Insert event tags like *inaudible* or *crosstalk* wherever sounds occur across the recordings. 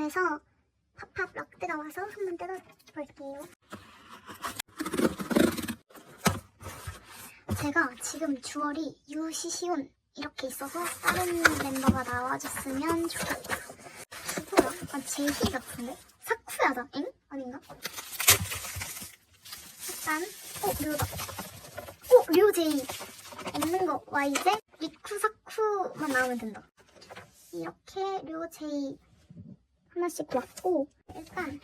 시티코에서 팝팝 럭드가 와서 한번 뜯어볼게요. 제가 지금 주얼이 유시시온 이렇게 있어서 다른 멤버가 나와줬으면 좋겠다. 누구야? 아, 제희 같은데? 사쿠야다. 엥? 아닌가? 일단, 어, 류다. 어, 류제이. 없는 거, YJ? 리쿠, 사쿠만 나오면 된다. 이렇게 류제이 하나씩 왔고, 일단,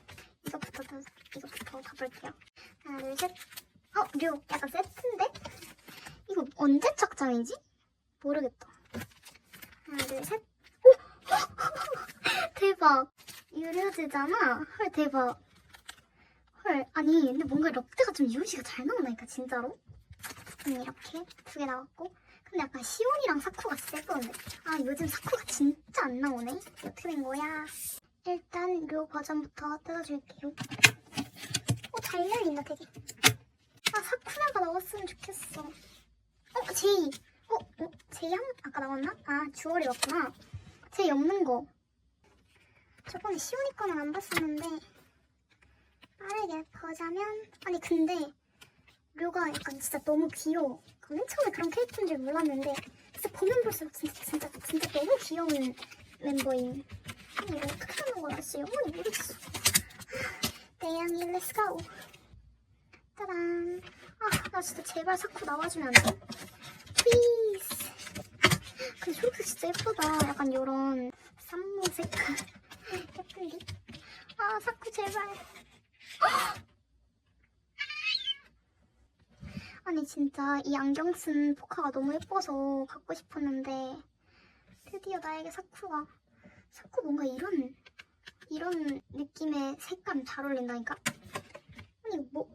이거부터, 더, 이거부터 가볼게요. 하나, 둘, 셋. 어, 류. 약간 세트인데? 이거 언제 착장이지? 모르겠다. 하나, 둘, 셋. 오! *laughs* 대박. 유료즈잖아. 헐, 대박. 헐, 아니, 근데 뭔가 럭드가 좀 유시가 잘 나오나니까, 진짜로? 음, 이렇게 두 개 나왔고. 근데 약간 시온이랑 사쿠가 예쁘는데. 아, 요즘 사쿠가 진짜 안 나오네. 어떻게 된 거야? 일단, 요 버전부터 뜯어줄게요. 어, 잘 열린다, 되게. 아, 사쿠라가 나왔으면 좋겠어. 어, 제이. 어, 어, 제이 한, 아까 나왔나? 아, 주얼이 왔구나. 제이 없는 거. 저번에 시온이 거는 안 봤었는데, 빠르게 보자면, 아니, 근데, 류가 약간 진짜 너무 귀여워. 그맨 처음에 그런 캐릭터인 줄 몰랐는데, 진짜 보면 볼수록 진짜, 진짜, 진짜 너무 귀여운 멤버임. 아니, 이거 어떻게 하는? 진짜 영원히 모르겠어. 대양이, 렛츠고. 짜란. 아, 나 진짜 제발 사쿠 나와주면 안 돼? 플리즈. 근데 초록색 진짜 예쁘다. 약간 요런 쌈무색. 예쁜디? 아, 사쿠 제발. *gasps* 아니, 진짜 이 안경 쓴 포카가 너무 예뻐서 갖고 싶었는데, 드디어 나에게 사쿠가. 사쿠 뭔가 이런, 이런 느낌의 색감 잘 어울린다니까? 아니, 뭐,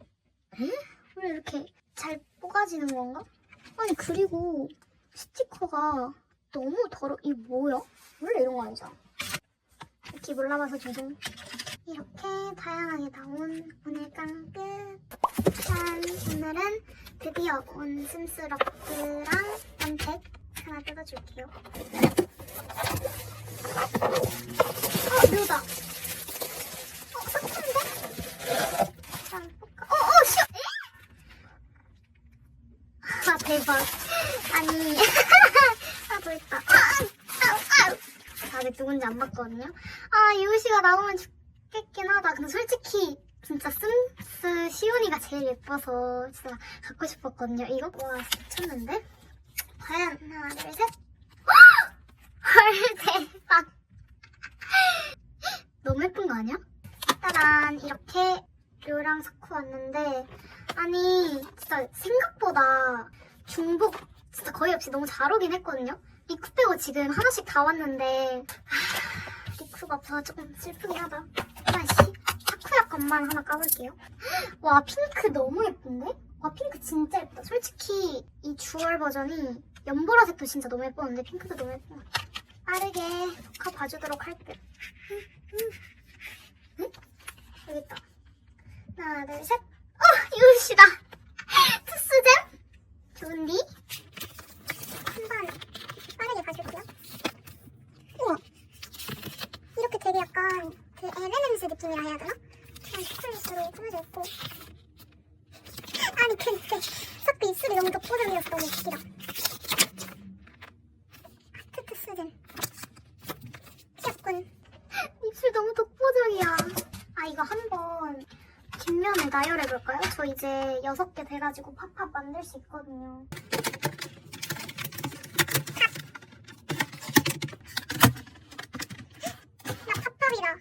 에? 왜 이렇게 잘 뽑아지는 건가? 아니 그리고 스티커가 너무 더러 이 뭐야? 원래 이런 거 아니잖아 이렇게 몰라봐서 죄송 이렇게 다양하게 나온 오늘 깡 끝 짠 오늘은 드디어 온 심스럽드랑 원팩 하나 뜯어줄게요 어 묘다 어 삭힌데? 어어 쉬어 에? 아 대박 아니 아 보였다 아우 아직 누군지 안 봤거든요 아 유시가 나오면 좋겠긴 하다 근데 솔직히 진짜 씀스 시온이가 제일 예뻐서 진짜 갖고 싶었거든요 이거 와 미쳤는데 과연 하나 둘 셋 헐 대박 너무 예쁜 거 아니야? 짜란 이렇게 류랑 사쿠 왔는데 아니 진짜 생각보다 중복 진짜 거의 없이 너무 잘 오긴 했거든요? 리쿠 빼고 지금 하나씩 다 왔는데 하, 리쿠가 없어서 조금 슬프긴 하다. 아씨 사쿠야 것만 하나 까볼게요. 와 핑크 너무 예쁜데? 와 핑크 진짜 예쁘다. 솔직히 이 주얼 버전이 연보라색도 진짜 너무 예뻤는데 핑크도 너무 예쁜 것 같아 빠르게 포카 봐주도록 할게요 응? 여기 있다 하나, 둘, 셋. 어, 유시다. 투스잼? 좋은디? 한번 빠르게 봐줄게요. 우와. 이렇게 되게 약간 그 M&M's 느낌이라 해야 되나? 그냥 초콜릿으로 꾸며져 있고. 아니, 그, 그, 섞그 입술이 너무 독보적이어서 너무 웃기다. 하트 투스잼. 귀엽군. 입술 너무 독보적이야. 아, 이거 한번 뒷면에 나열해 볼까요? 저 이제 여섯 개 돼가지고 팝팝 만들 수 있거든요. 나 팝팝이다.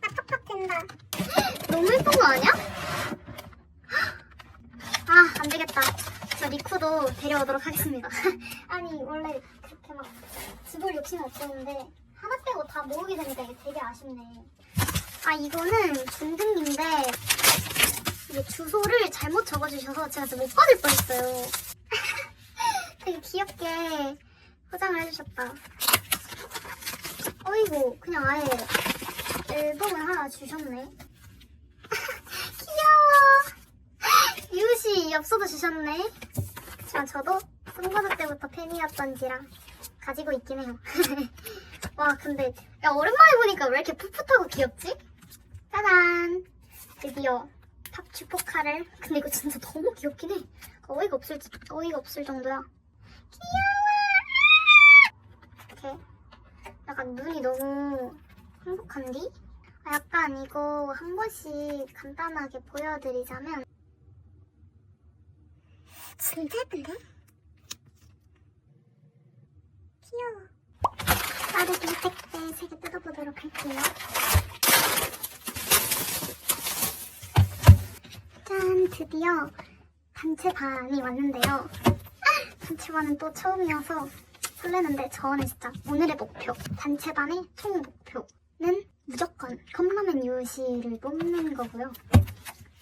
나 팝팝 된다. 너무 예쁜 거 아니야? 아, 안 되겠다. 저 리쿠도 데려오도록 하겠습니다. *laughs* 아니, 원래 그렇게 막 집을 욕심 없었는데 다 모으게 되니까 이게 되게 아쉽네. 아 이거는 중등인데 이게 주소를 잘못 적어주셔서 제가 진짜 못 받을 뻔했어요. *laughs* 되게 귀엽게 포장을 해주셨다. 어이구 그냥 아예 앨범을 하나 주셨네. *laughs* 귀여워. 유시 엽서도 주셨네. 하지만 저도 송바드 때부터 팬이었던지라 가지고 있긴 해요. *laughs* 와 근데 야 오랜만에 보니까 왜 이렇게 풋풋하고 귀엽지? 짜잔 드디어 탑주 포카를 근데 이거 진짜 너무 귀엽긴 해 어이가 없을 어이가 없을 정도야 귀여워 이렇게 약간 눈이 너무 행복한디? 아, 약간 이거 한 번씩 간단하게 보여드리자면 진짜 예쁜데? 귀여워 빠르게 팩때 세개 뜯어보도록 할게요. 짠! 드디어 단체 반이 왔는데요. 아, 단체 반은 또 처음이어서 설레는데 저는 진짜 오늘의 목표, 단체 반의 총 목표는 무조건 컵라면 유시를 뽑는 거고요.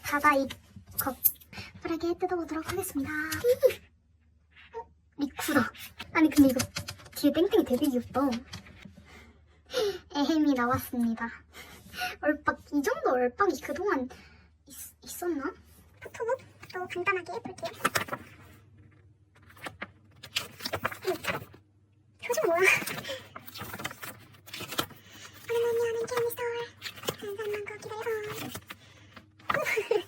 바다 이 컵 빠르게 뜯어보도록 하겠습니다. 어? 리쿠다. 아니 근데 이거 뒤에 땡땡이 되게 귀엽다. 에헴이 나왔습니다. 얼빡 이 정도 얼빡이 그동안 있, 있었나? 포토북 또 간단하게 볼게요. 음, 표정 뭐야? 거 기다려. *laughs*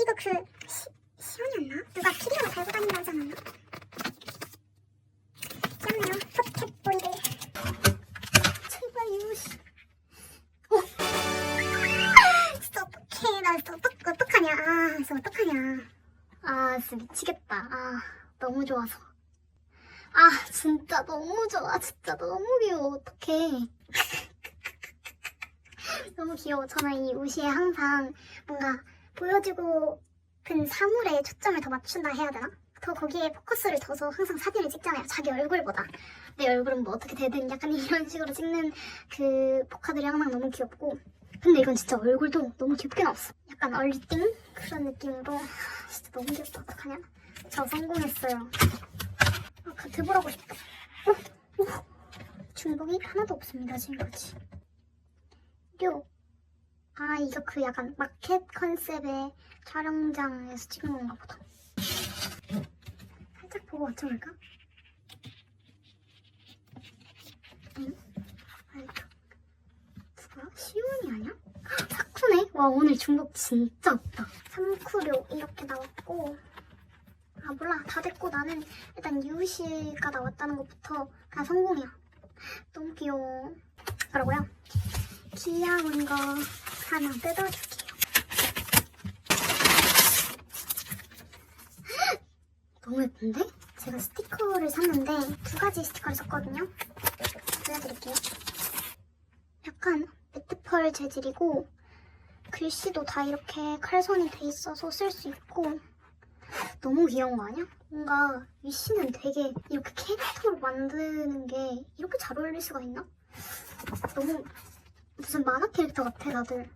이거 그 시, 시원이었나? 누가 키리로 달고 다닌다 하지 않았나? 귀엽네요. 포켓보이들. 어. 진짜 어떡해. 나 진짜 어떡, 어떡하냐. 아, 진짜 어떡하냐. 아, 진짜 미치겠다. 아, 너무 좋아서. 아, 진짜 너무 좋아. 진짜 너무 귀여워. 어떡해. *laughs* 너무 귀여워. 저는 이 옷이 항상 뭔가 보여주고 그 사물에 초점을 더 맞춘다 해야 되나? 더 거기에 포커스를 둬서 항상 사진을 찍잖아요. 자기 얼굴보다. 내 얼굴은 뭐 어떻게 되든 약간 이런 *laughs* 식으로 찍는 그 포카들이 항상 너무 귀엽고. 근데 이건 진짜 얼굴도 너무 귀엽게 나왔어. 약간 얼띵? 그런 느낌으로. 하, 진짜 너무 귀엽다. 어떡하냐? 저 성공했어요. 아, 같이 보라고 싶다. 어? 어? 중복이 하나도 없습니다, 지금까지. 요. 아, 이거 그 약간 마켓 컨셉의 촬영장에서 찍은 건가 보다. 살짝 보고 어쩌볼까? 응? 아, 이거 누구야? 시온이 아니야? 헉, 사쿠네? 와, 오늘 중복 진짜 없다. 삼쿠료 이렇게 나왔고. 아, 몰라. 다 됐고 나는 일단 유시가 나왔다는 것부터 그냥 성공이야. 너무 귀여워. 그러고요. 귀여운 거 하나 뜯어줄게요. *gasps* 너무 예쁜데? 제가 스티커를 샀는데 두 가지 스티커를 샀거든요. 보여드릴게요. 약간 매트펄 재질이고 글씨도 다 이렇게 칼선이 돼 있어서 쓸 수 있고 너무 귀여운 거 아니야? 뭔가 위씨는 되게 이렇게 캐릭터로 만드는 게 이렇게 잘 어울릴 수가 있나? 너무 무슨 만화 캐릭터 같아 다들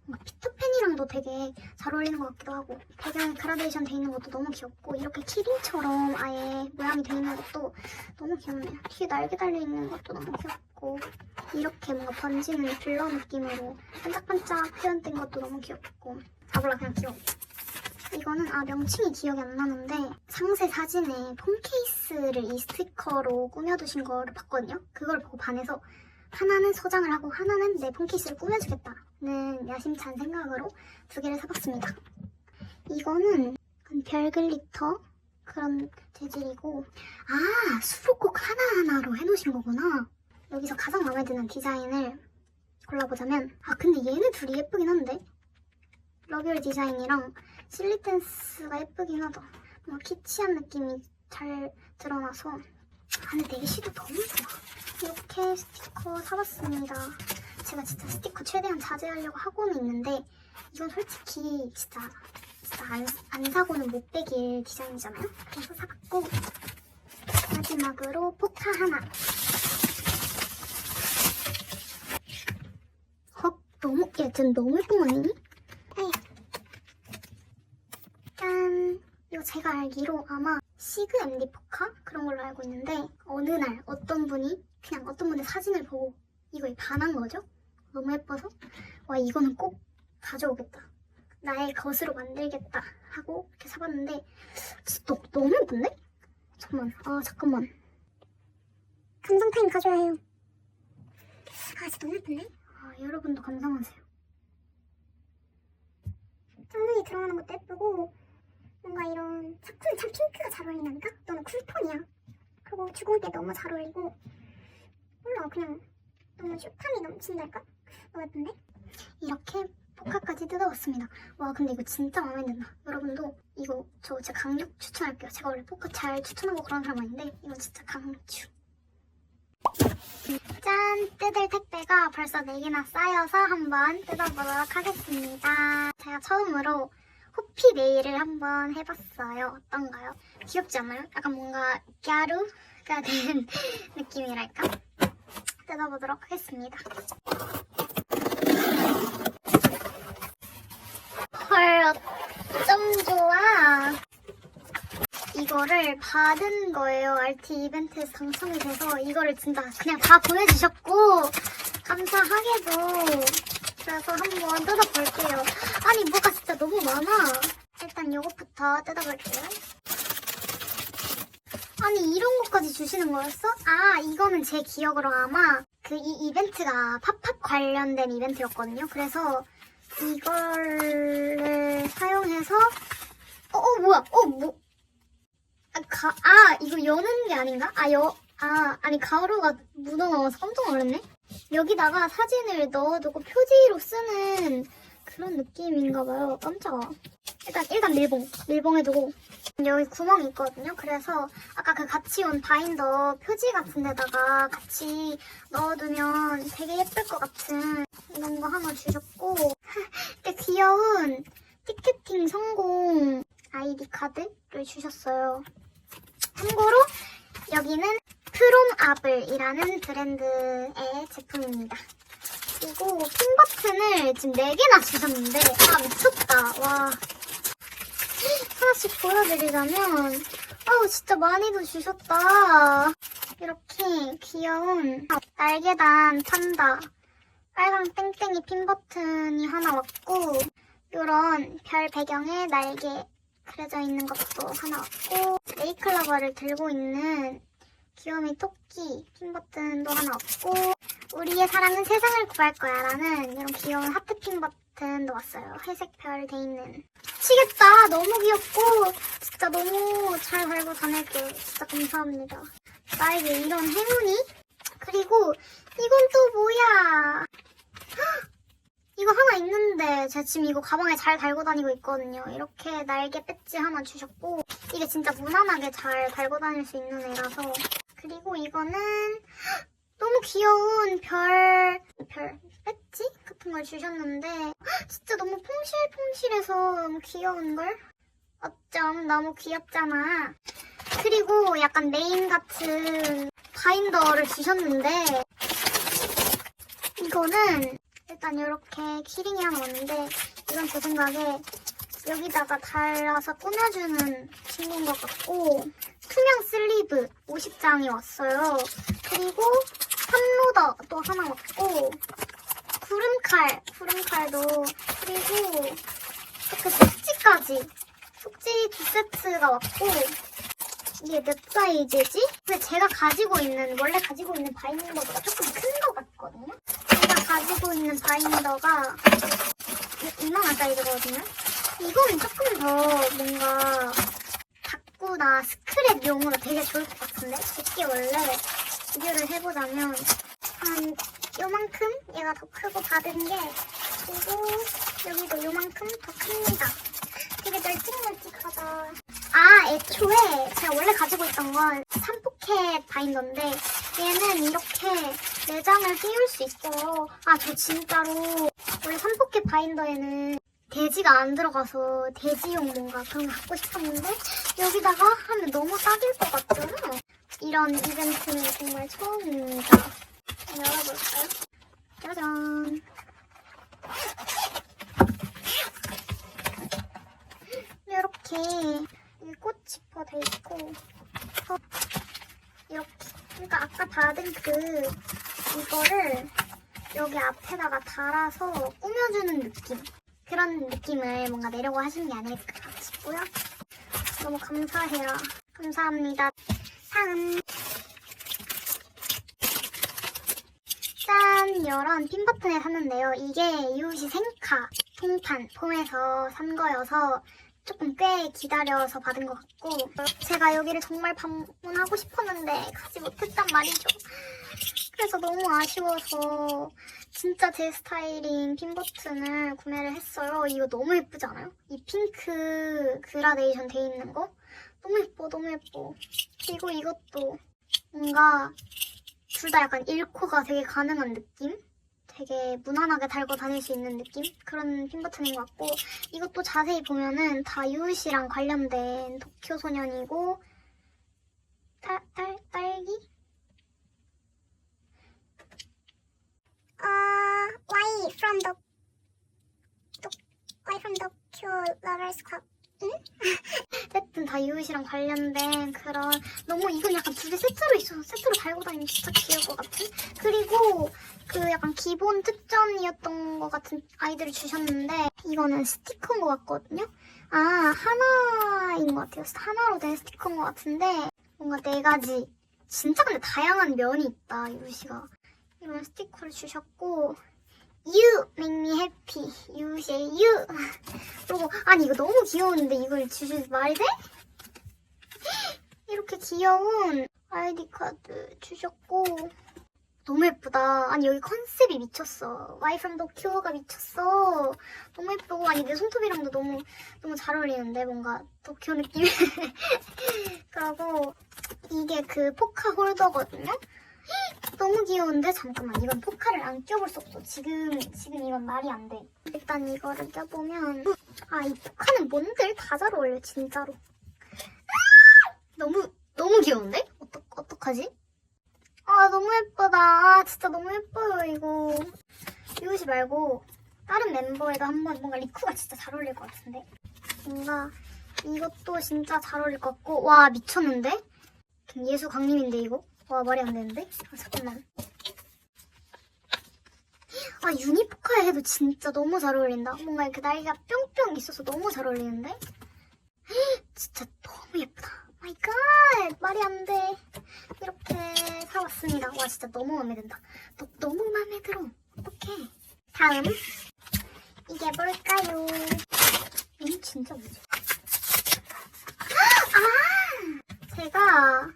뭔가 피터팬이랑도 되게 잘 어울리는 것 같기도 하고 배경에 그라데이션 돼 있는 것도 너무 귀엽고 이렇게 키링처럼 아예 모양이 돼 있는 것도 너무 귀엽네요 뒤에 날개 달려 있는 것도 너무 귀엽고 이렇게 뭔가 번지는 블러 느낌으로 반짝반짝 표현된 것도 너무 귀엽고 아 몰라 그냥 귀여워 이거는 아 명칭이 기억이 안 나는데 상세 사진에 폰 케이스를 이 스티커로 꾸며두신 거를 봤거든요. 그걸 보고 반해서 하나는 소장을 하고 하나는 내 폰 케이스를 꾸며주겠다는 야심찬 생각으로 두 개를 사봤습니다. 이거는 별 글리터 그런 재질이고 아 수록곡 하나하나로 해놓으신 거구나. 여기서 가장 마음에 드는 디자인을 골라보자면 아 근데 얘네 둘이 예쁘긴 한데 러비얼 디자인이랑 실리댄스가 예쁘긴 하다. 뭔가 키치한 느낌이 잘 드러나서 아 근데 내시도 너무 좋아. 이렇게 스티커 사봤습니다. 제가 진짜 스티커 최대한 자제하려고 하고는 있는데 이건 솔직히 진짜 진짜 안, 안 사고는 못 빼길 디자인이잖아요. 그래서 사봤고 마지막으로 포카 하나. 헉 너무 얘쟤 너무 예쁜 거 아니니? 짠! 이거 제가 알기로 아마 시그 MD 포카? 그런 걸로 알고 있는데 어느 날 어떤 분이 그냥 어떤 분의 사진을 보고 이거에 반한 거죠? 너무 예뻐서 와 이거는 꼭 가져오겠다 나의 것으로 만들겠다 하고 이렇게 사봤는데 진짜 너, 너무 예쁜데? 잠깐만. 아, 잠깐만. 감성 타임 가져야 해요. 아, 진짜 너무 예쁜데? 아, 여러분도 감상하세요. 쌍둥이 들어가는 것도 예쁘고 뭔가 이런 작품이 참 핑크가 잘 어울린다니까? 너는 쿨톤이야. 그리고 주공에 너무 잘 어울리고 몰라 그냥 너무 슈함이 넘친달까? 너무 예쁜데? 이렇게 포카까지 뜯어봤습니다. 와, 근데 이거 진짜 마음에 든다. 여러분도 이거 저 진짜 강력 추천할게요. 제가 원래 포카 잘 추천하고 그런 사람 아닌데 이거 진짜 강추. 짠! 뜯을 택배가 벌써 4개나 쌓여서 한번 뜯어보도록 하겠습니다. 제가 처음으로 호피 네일을 한번 해봤어요. 어떤가요? 귀엽지 않나요? 약간 뭔가 갸루가 된 *laughs* 느낌이랄까? 뜯어보도록 하겠습니다. 헐, 어쩜 좋아. 이거를 받은 거예요. RT 이벤트에서 당첨이 돼서 이거를 진짜 그냥 다 보내주셨고 감사하게도 그래서 한번 뜯어볼게요. 아니 뭐가 진짜 너무 많아. 일단 이것부터 뜯어볼게요. 아니 이런 것까지 주시는 거였어? 아 이거는 제 기억으로 아마 그 이 이벤트가 팝팝 관련된 이벤트였거든요. 그래서 이거를 사용해서 어, 어 뭐야 어 뭐? 아, 가, 아 이거 여는 게 아닌가? 아 여, 아 아니 가루가 묻어나와서 깜짝 놀랐네. 여기다가 사진을 넣어두고 표지로 쓰는 그런 느낌인가 봐요. 깜짝아. 일단 일단 밀봉 밀봉해 두고 여기 구멍이 있거든요. 그래서 아까 그 같이 온 바인더 표지 같은 데다가 같이 넣어두면 되게 예쁠 것 같은 이런 거 하나 주셨고 *laughs* 되게 귀여운 티켓팅 성공 아이디 카드를 주셨어요. 참고로 여기는 프롬아블이라는 브랜드의 제품입니다. 그리고 핀 버튼을 지금 4개나 주셨는데 아 미쳤다. 와. 하나씩 보여드리자면 아우 진짜 많이도 주셨다. 이렇게 귀여운 날개단 판다. 빨강 땡땡이 핀 버튼이 하나 왔고 이런 별 배경에 날개 그려져 있는 것도 하나 왔고 네이클러버를 들고 있는 귀요미 토끼 핀 버튼도 하나 왔고 우리의 사랑은 세상을 구할 거야 라는 이런 귀여운 하트 핀 버튼도 왔어요. 회색 별 돼 있는. 미치겠다. 너무 귀엽고 진짜 너무 잘 달고 다닐게요 진짜 감사합니다. 나에게 이런 행운이? 그리고 이건 또 뭐야? 이거 하나 있는데 제가 지금 이거 가방에 잘 달고 다니고 있거든요. 이렇게 날개 배지 하나 주셨고 이게 진짜 무난하게 잘 달고 다닐 수 있는 애라서 그리고 이거는 *gasps* 너무 귀여운 별, 별 배지 같은 걸 주셨는데 *gasps* 진짜 너무 퐁실퐁실해서 너무 귀여운걸? 어쩜 너무 귀엽잖아. 그리고 약간 메인 같은 바인더를 주셨는데 이거는 일단 이렇게 키링이 하나 왔는데 이건 제 생각에 여기다가 달아서 꾸며주는 친구인 것 같고 투명 슬리브 50장이 왔어요. 그리고 탑로더 또 하나 왔고 구름칼, 구름칼도 그리고 이렇게 속지까지 속지 두 세트가 왔고 이게 몇 사이즈지? 근데 제가 가지고 있는 원래 가지고 있는 바인더보다 조금 큰 것 같거든요. 제가 가지고 있는 바인더가 이만한 사이즈거든요. 이거는 조금 더 뭔가 닦구나 스크랩 용으로 되게 좋을 것 같은데 제게 원래 비교를 해보자면 한 요만큼 얘가 더 크고 받은 게 그리고 여기도 요만큼 더 큽니다. 되게 널찍널찍하다. 아, 애초에 제가 원래 가지고 있던 건 3포켓 바인더인데 얘는 이렇게 내장을 띄울 수 있어요. 아, 저 진짜로 원래 3포켓 바인더에는 돼지가 안 들어가서 돼지용 뭔가 그런 거 갖고 싶었는데 여기다가 하면 너무 딱일 것 같잖아. 이런 이벤트는 정말 처음입니다. 열어볼까요? 짜잔. 이렇게 이꽃 지퍼 돼 있고 어, 이렇게 그러니까 아까 받은 그 이거를 여기 앞에다가 달아서 꾸며주는 느낌 그런 느낌을 뭔가 내려고 하신 게 아닐까 싶고요 너무 감사해요 감사합니다 다음 짠! 이런 핀 버튼을 샀는데요. 이게 유우시 생카 통판 폼에서 산 거여서 조금 꽤 기다려서 받은 것 같고 제가 여기를 정말 방문하고 싶었는데 가지 못했단 말이죠. 그래서 너무 아쉬워서 진짜 제 스타일인 핀 버튼을 구매를 했어요. 이거 너무 예쁘지 않아요? 이 핑크 그라데이션 돼 있는 거 너무 예뻐 너무 예뻐. 그리고 이것도 뭔가 둘 다 약간 1코가 되게 가능한 느낌? 되게 무난하게 달고 다닐 수 있는 느낌? 그런 핀 버튼인 것 같고 이것도 자세히 보면은 다 유우 씨랑 관련된 도쿄 소년이고 딸, 딸, 딸기? 어 Y from the Y from the Q Lovers Club 어쨌든 다 유우씨랑 관련된 그런 너무 이건 약간 두 개 세트로 있어서 세트로 달고 다니면 진짜 귀여울 것 같은? 그리고 그 약간 기본 특전이었던 것 같은 아이들을 주셨는데 이거는 스티커인 것 같거든요? 아 하나인 것 같아요. 하나로 된 스티커인 것 같은데 뭔가 네 가지 진짜 근데 다양한 면이 있다 유우씨가. 이런 스티커를 주셨고 You make me happy. You say you. 그리고 아니 이거 너무 귀여운데 이걸 주실 말이 돼? 이렇게 귀여운 아이디 카드 주셨고 너무 예쁘다. 아니 여기 컨셉이 미쳤어. From 도쿄가 미쳤어. 너무 예쁘고 아니 내 손톱이랑도 너무 너무 잘 어울리는데 뭔가 도쿄 느낌. *laughs* 그리고 이게 그 포카 홀더거든요. *gasps* 너무 귀여운데? 잠깐만 이건 포카를 안 껴볼 수 없어. 지금 지금 이건 말이 안 돼. 일단 이거를 껴보면 아 이 포카는 뭔들 다 잘 어울려 진짜로. 아! *gasps* 너무 너무 귀여운데? 어떡 어떡하지? 아 너무 예쁘다. 아 진짜 너무 예뻐요 이거. 유우씨 말고 다른 멤버에도 한번 뭔가 리쿠가 진짜 잘 어울릴 것 같은데? 뭔가 이것도 진짜 잘 어울릴 것 같고 와 미쳤는데? 예수 강림인데 이거 와 말이 안 되는데? 아, 잠깐만. 아 유니포카에 해도 진짜 너무 잘 어울린다. 뭔가 이렇게 날개가 뿅뿅 있어서 너무 잘 어울리는데? 헉, *gasps* 진짜 너무 예쁘다. 마이 갓 말이 안 돼. 이렇게 사왔습니다. 와 진짜 너무 마음에 든다. 너, 너무 마음에 들어. 어떡해. 다음 이게 뭘까요? 이 진짜 뭐지? *gasps* 아 제가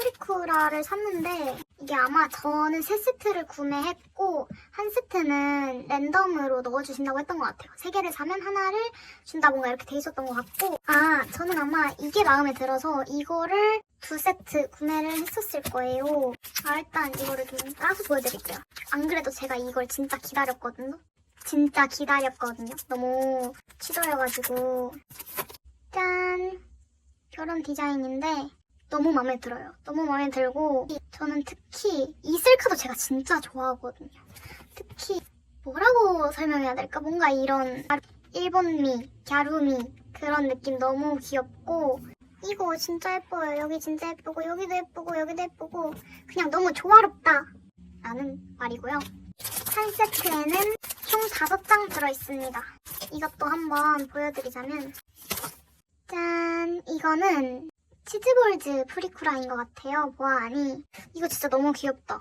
프리쿠라를 샀는데 이게 아마 저는 세 세트를 구매했고 한 세트는 랜덤으로 넣어주신다고 했던 것 같아요. 세 개를 사면 하나를 준다 뭔가 이렇게 돼 있었던 것 같고 아 저는 아마 이게 마음에 들어서 이거를 두 세트 구매를 했었을 거예요. 아 일단 이거를 좀 까서 보여드릴게요. 안 그래도 제가 이걸 진짜 기다렸거든요. 진짜 기다렸거든요. 너무 치도여가지고 짠 이런 디자인인데 너무 마음에 들어요. 너무 마음에 들고 저는 특히 이 셀카도 제가 진짜 좋아하거든요. 특히 뭐라고 설명해야 될까? 뭔가 이런 일본미, 갸루미 그런 느낌 너무 귀엽고 이거 진짜 예뻐요. 여기 진짜 예쁘고 여기도 예쁘고 여기도 예쁘고 그냥 너무 조화롭다 라는 말이고요. 한 세트에는 총 5장 들어있습니다. 이것도 한번 보여드리자면 짠! 이거는 치즈볼즈 프리쿠라인 것 같아요. 보아하니 이거 진짜 너무 귀엽다.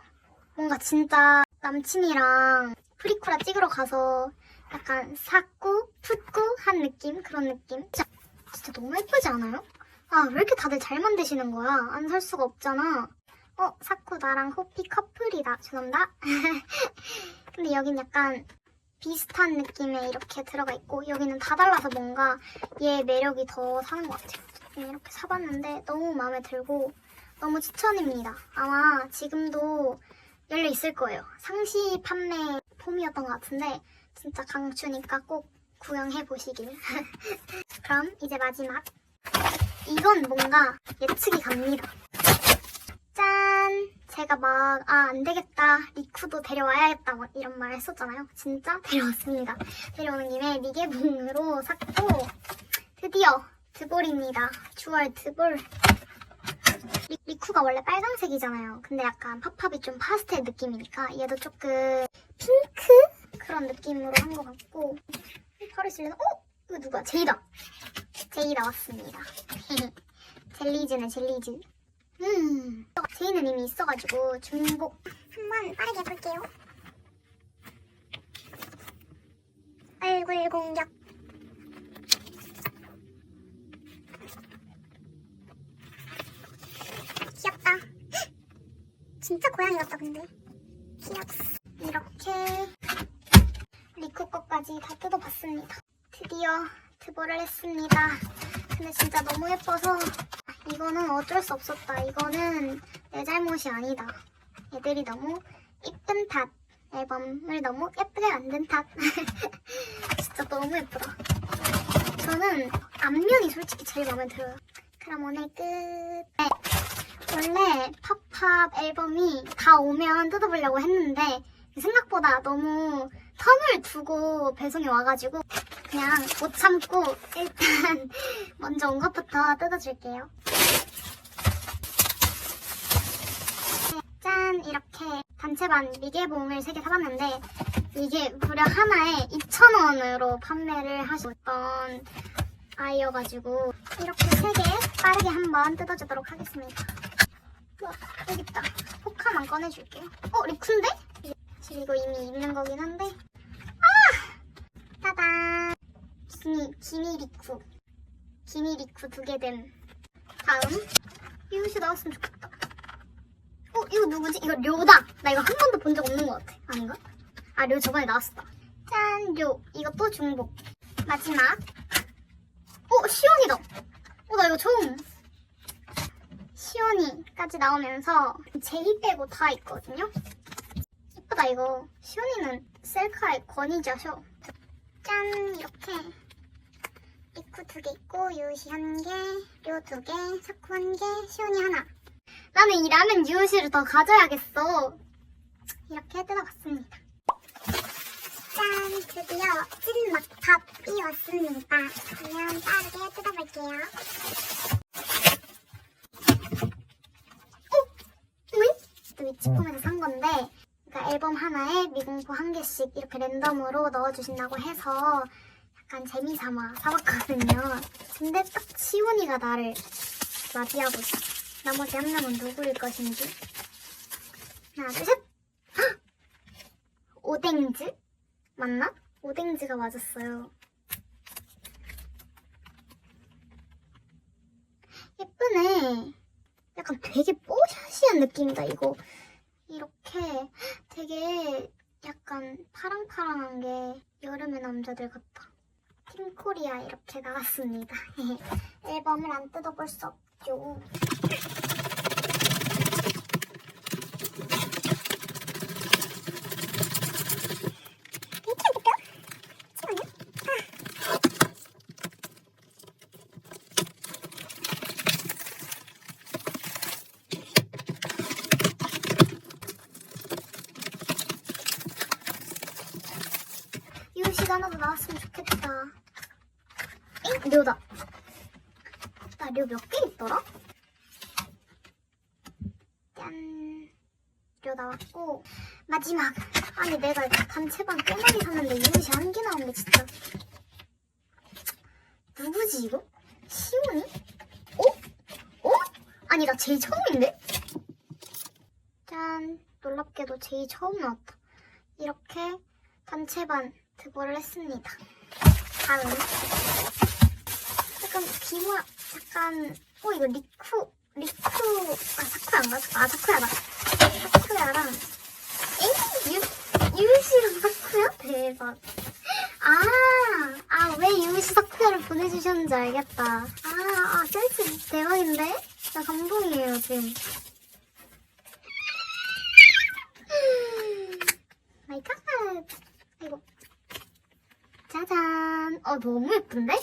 뭔가 진짜 남친이랑 프리쿠라 찍으러 가서 약간 사꾸, 풋꾸 한 느낌? 그런 느낌? 진짜, 진짜 너무 예쁘지 않아요? 아, 왜 이렇게 다들 잘 만드시는 거야? 안 살 수가 없잖아. 어, 사쿠 나랑 호피 커플이다. 죄송합니다. *laughs* 근데 여긴 약간 비슷한 느낌에 이렇게 들어가 있고 여기는 다 달라서 뭔가 얘 매력이 더 사는 것 같아요. 이렇게 사봤는데 너무 마음에 들고 너무 추천입니다. 아마 지금도 열려 있을 거예요. 상시 판매 폼이었던 것 같은데 진짜 강추니까 꼭 구경해 보시길. *laughs* 그럼 이제 마지막 이건 뭔가 예측이 갑니다. 짠! 제가 막, 아, 안 되겠다. 리쿠도 데려와야겠다. 막 이런 말 했었잖아요. 진짜 데려왔습니다. 데려오는 김에 미개봉으로 샀고, 드디어 드볼입니다. 주얼 드볼. 리, 리쿠가 원래 빨강색이잖아요. 근데 약간 팝팝이 좀 파스텔 느낌이니까 얘도 조금 핑크? 그런 느낌으로 한 것 같고, 바로 실려서, 어? 이거 누가? 제이다. 제이 나왔습니다. *laughs* 젤리즈네, 젤리즈. 음, 제이는 이미 있어가지고 중복. 한번 빠르게 볼게요. 얼굴 공격. 귀엽다. 진짜 고양이 같다 근데. 귀엽어. 이렇게 리쿠 거까지 다 뜯어봤습니다. 드디어 드보를 했습니다. 근데 진짜 너무 예뻐서 아, 이거는 어쩔 수 없었다. 이거는 내 잘못이 아니다. 애들이 너무 이쁜 탓. 앨범을 너무 예쁘게 만든 탓. *laughs* 진짜 너무 예쁘다. 저는 앞면이 솔직히 제일 마음에 들어요. 그럼 오늘 끝. 네. 원래 팝팝 앨범이 다 오면 뜯어보려고 했는데 생각보다 너무 텀을 두고 배송이 와가지고 그냥 못 참고 일단 *laughs* 먼저 온 것부터 뜯어줄게요. 네, 짠! 이렇게 단체반 미개봉을 3개 사봤는데 이게 무려 하나에 2,000원으로 판매를 하셨던 아이여가지고 이렇게 3개 빠르게 한번 뜯어주도록 하겠습니다. 여기 있다. 포카만 꺼내줄게요. 어, 리쿠인데? 사실 이거 이미 입는 거긴 한데. 아! 따단. 기미, 기미 리쿠. 기미 리쿠 두개 됨. 다음. 이것이 나왔으면 좋겠다. 어, 이거 누구지? 이거 료다. 나 이거 한 번도 본 적 없는 것 같아. 아닌가? 아, 료 저번에 나왔었다. 짠, 료. 이거 또 중복. 마지막. 어, 시온이다. 어, 나 이거 처음. 시온이까지 나오면서 제이 빼고 다 있거든요. 예쁘다 이거. 시온이는 셀카의 권위자셔. 짠 이렇게 리쿠 두 개 있고 유시 한 개, 료 두 개, 사쿠 한 개, 시온이 하나. 나는 이 라면 유시를 더 가져야겠어. 이렇게 뜯어봤습니다. 짠! 드디어 찐맛 밥이 왔습니다. 그러면 빠르게 뜯어볼게요. 또 위치콤에서 산 건데 그러니까 앨범 하나에 미공포 한 개씩 이렇게 랜덤으로 넣어주신다고 해서 약간 재미삼아 사봤거든요. 근데 딱 시온이가 나를 맞이하고 있어. 나머지 한 명은 누구일 것인지. 하나, 둘, 셋! 헉! 오뎅즈? 맞나? 오뎅즈가 맞았어요. 예쁘네. 약간 되게 뽀샤시한 느낌이다, 이거. 이렇게 되게 약간 파랑파랑한 게 여름의 남자들 같다. 팀코리아 이렇게 나왔습니다. *laughs* 앨범을 안 뜯어볼 수 없죠. 이렇게 안 뜯겨? 잠깐만요. 유시가 하나 더 나왔으면 좋겠다. 엥? 료다. 나 료 몇 개 있더라? 짠. 료 나왔고 마지막. 아니 내가 단체방 꽤 많이 샀는데 유시 한개 나왔네 진짜. 누구지 이거? 시온이? 어? 어? 아니 나 제일 처음인데? 짠. 놀랍게도 제일 처음 나왔다. 이렇게 단체반 드보를 했습니다. 다음 약간 비모 약간 어 이거 리쿠 리쿠 아 사쿠야인가? 아 사쿠야다 사쿠야랑 엥? 유, 유시랑 사쿠야? 대박 아 아 왜 유시 사쿠야를 보내주셨는지 알겠다 아, 아 센스 대박인데? 나 감동이에요 지금 마이 갓 이거 짜잔 어 너무 예쁜데?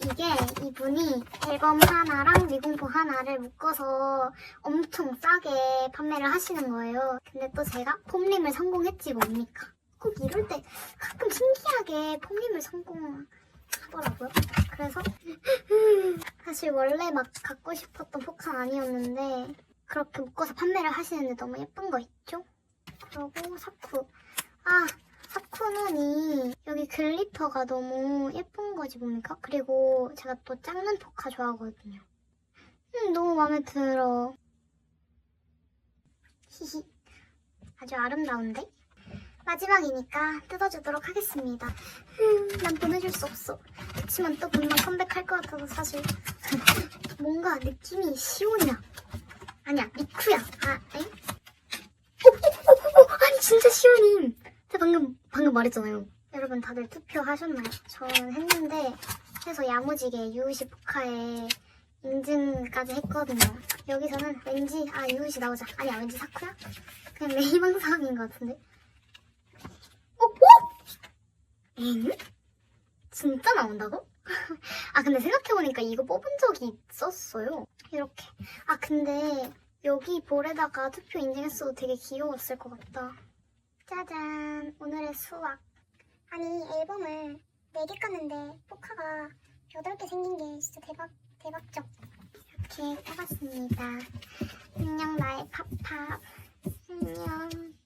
이게 이분이 앨범 하나랑 미공포 하나를 묶어서 엄청 싸게 판매를 하시는 거예요. 근데 또 제가 폼림을 성공했지 뭡니까? 꼭 이럴 때 가끔 신기하게 폼림을 성공하더라고요. 그래서 *laughs* 사실 원래 막 갖고 싶었던 포카 아니었는데 그렇게 묶어서 판매를 하시는데 너무 예쁜 거 있죠? 그리고 사쿠. 아 이 여기 글리터가 너무 예쁜 거지 뭡니까? 그리고 제가 또 작는 포카 좋아하거든요. 음, 너무 마음에 들어. 히히. 아주 아름다운데? 마지막이니까 뜯어주도록 하겠습니다. 음, 난 보내줄 수 없어. 그치만 또 분명 컴백할 것 같아서 사실. *laughs* 뭔가 느낌이 시온이야. 아니야, 미쿠야. 아, 에? 어, 어, 어, 어, 아니, 진짜 방금 말했잖아요. 여러분 다들 투표하셨나요? 저는 했는데, 해서 야무지게 유우시 포카에 인증까지 했거든요. 여기서는 왠지, 아, 유우시 나오자. 아니야, 왠지 사쿠야? 그냥 내 희망사항인 것 같은데. 어, 어? 엥? 진짜 나온다고? *laughs* 아, 근데 생각해보니까 이거 뽑은 적이 있었어요. 이렇게. 아, 근데 여기 볼에다가 투표 인증했어도 되게 귀여웠을 것 같다. 짜잔 오늘의 수학 아니 앨범을 4개 깠는데 포카가 8개 생긴 게 진짜 대박 대박적 이렇게 까봤습니다. 안녕 나의 파파 안녕.